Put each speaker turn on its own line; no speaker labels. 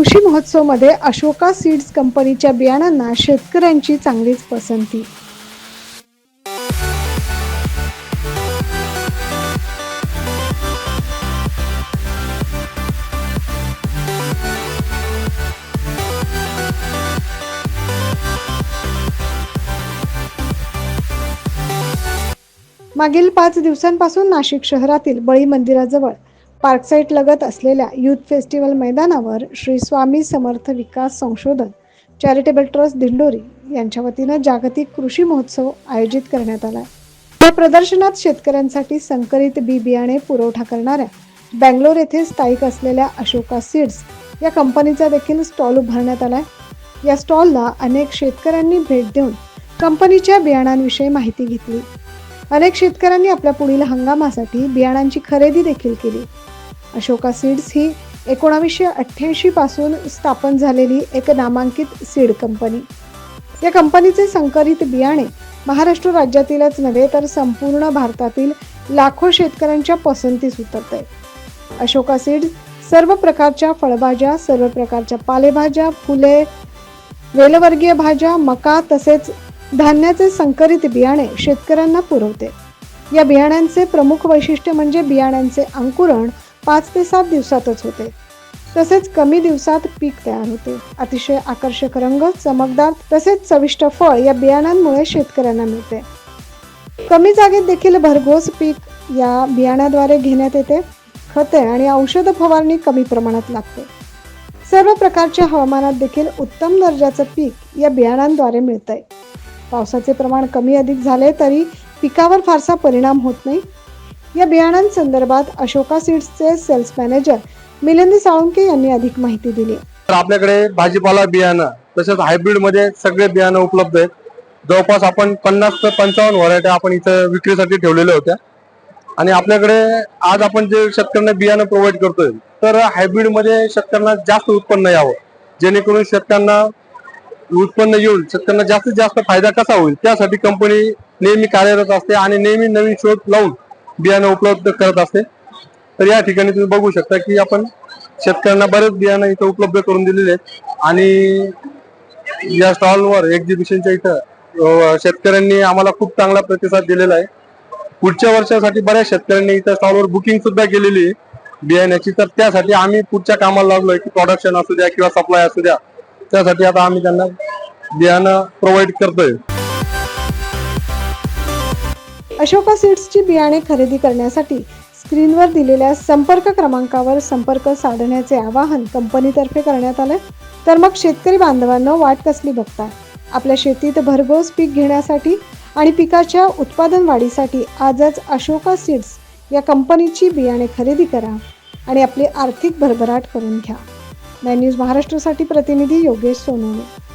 कृषी महोत्सवमध्ये अशोका सीड्स कंपनीच्या बियाणांना शेतकऱ्यांची चांगलीच पसंती. मागील पाच दिवसांपासून नाशिक शहरातील बळी मंदिराजवळ पार्कसाईट लगत असलेल्या युथ फेस्टिवल मैदानावर श्री स्वामी समर्थ विकास संशोधन चॅरिटेबल ट्रस्ट दिंडोरी यांच्या वतीनं जागतिक कृषी महोत्सव आयोजित करण्यात आला. या प्रदर्शनात शेतकऱ्यांसाठी संकरित बी बियाणे पुरवठा करणाऱ्या बँगलोर येथे स्थायिक असलेल्या अशोका सीड्स या कंपनीचा देखील स्टॉल उभारण्यात आला आहे या स्टॉलला अनेक शेतकऱ्यांनी भेट देऊन कंपनीच्या बियाणांविषयी माहिती घेतली. अनेक शेतकऱ्यांनी आपल्या पुढील हंगामासाठी बियाणांची खरेदी देखील केली. अशोका सीड्स ही एकोणावीसशे अठ्ठ्याऐंशी पासून स्थापन झालेली एक नामांकित सीड कंपनी. या कंपनीचे संकरित बियाणे महाराष्ट्र राज्यातीलच नव्हे तर संपूर्ण भारतातील लाखो शेतकऱ्यांच्या पसंतीस उतरत आहे अशोका सीड्स सर्व प्रकारच्या फळभाज्या सर्व प्रकारच्या पालेभाज्या फुले वेलवर्गीय भाज्या मका तसेच धान्याचे संकरित बियाणे शेतकऱ्यांना पुरवते. या बियाण्यांचे प्रमुख वैशिष्ट्य म्हणजे बियाण्यांचे अंकुरण पाच ते सात दिवसातच होते. तसेच कमी दिवसात पीक तयार होते. अतिशय आकर्षक रंग चमकदार तसेच चविष्ट फळ या बियाणांमुळे शेतकऱ्यांना मिळते. कमी जागेत देखील भरघोस पीक या बियाण्याद्वारे घेण्यात येते. खते आणि औषध फवारणी कमी प्रमाणात लागते. सर्व प्रकारच्या हवामानात देखील उत्तम दर्जाचं पीक या बियाणांद्वारे मिळतंय. पावसाचे प्रमाण कमी अधिक झाले तरी पिकावर फारसा परिणाम होत नाही. या बियाणांसंदर्भात अशोका सीड्सचे सेल्स मॅनेजर मिलिंद साळुंके यांनी अधिक माहिती दिली.
तर आपल्याकडे भाजीपाला बियाणं तसेच हायब्रिडमध्ये सगळे बियाणं उपलब्ध आहेत. जवळपास आपण पन्नास ते पंचावन्न व्हरायटी आपण इथं विक्रीसाठी ठेवलेल्या होत्या. आणि आपल्याकडे आज आपण जे शेतकऱ्यांना बियाणं प्रोव्हाइड करतोय तर हायब्रिडमध्ये शेतकऱ्यांना जास्त उत्पन्न यावं. जेणेकरून शेतकऱ्यांना उत्पन्न येऊन शेतकऱ्यांना जास्तीत जास्त फायदा कसा होईल त्यासाठी कंपनी नेहमी कार्यरत असते आणि नेहमी नवीन शोध लावून बियाणं उपलब्ध करत असते तर या ठिकाणी तुम्ही बघू शकता की आपण शेतकऱ्यांना बरेच बियाणं इथं उपलब्ध करून दिलेले आहेत. आणि या स्टॉलवर एक्झिबिशनच्या इथं शेतकऱ्यांनी आम्हाला खूप चांगला प्रतिसाद दिलेला आहे. पुढच्या वर्षासाठी बऱ्याच शेतकऱ्यांनी इथं स्टॉलवर बुकिंग सुद्धा केलेली आहे बियाण्याची. तर त्यासाठी आम्ही पुढच्या कामाला लागलोय की प्रोडक्शन असू द्या किंवा सप्लाय असू द्या त्यासाठी आता आम्ही त्यांना बियाणं प्रोव्हाइड करतोय.
अशोका सीड्सची बियाणे खरेदी करण्यासाठी स्क्रीनवर दिलेल्या संपर्क क्रमांकावर संपर्क साधण्याचे आवाहन कंपनीतर्फे करण्यात आलं तर मग शेतकरी बांधवांना वाट कसली बघता आपल्या शेतीत भरघोस पीक घेण्यासाठी आणि पिकाच्या उत्पादन वाढीसाठी आजच अशोका सीड्स या कंपनीची बियाणे खरेदी करा आणि आपली आर्थिक भरभराट करून घ्या. नाइन न्यूज महाराष्ट्रासाठी प्रतिनिधी योगेश सोनवणे.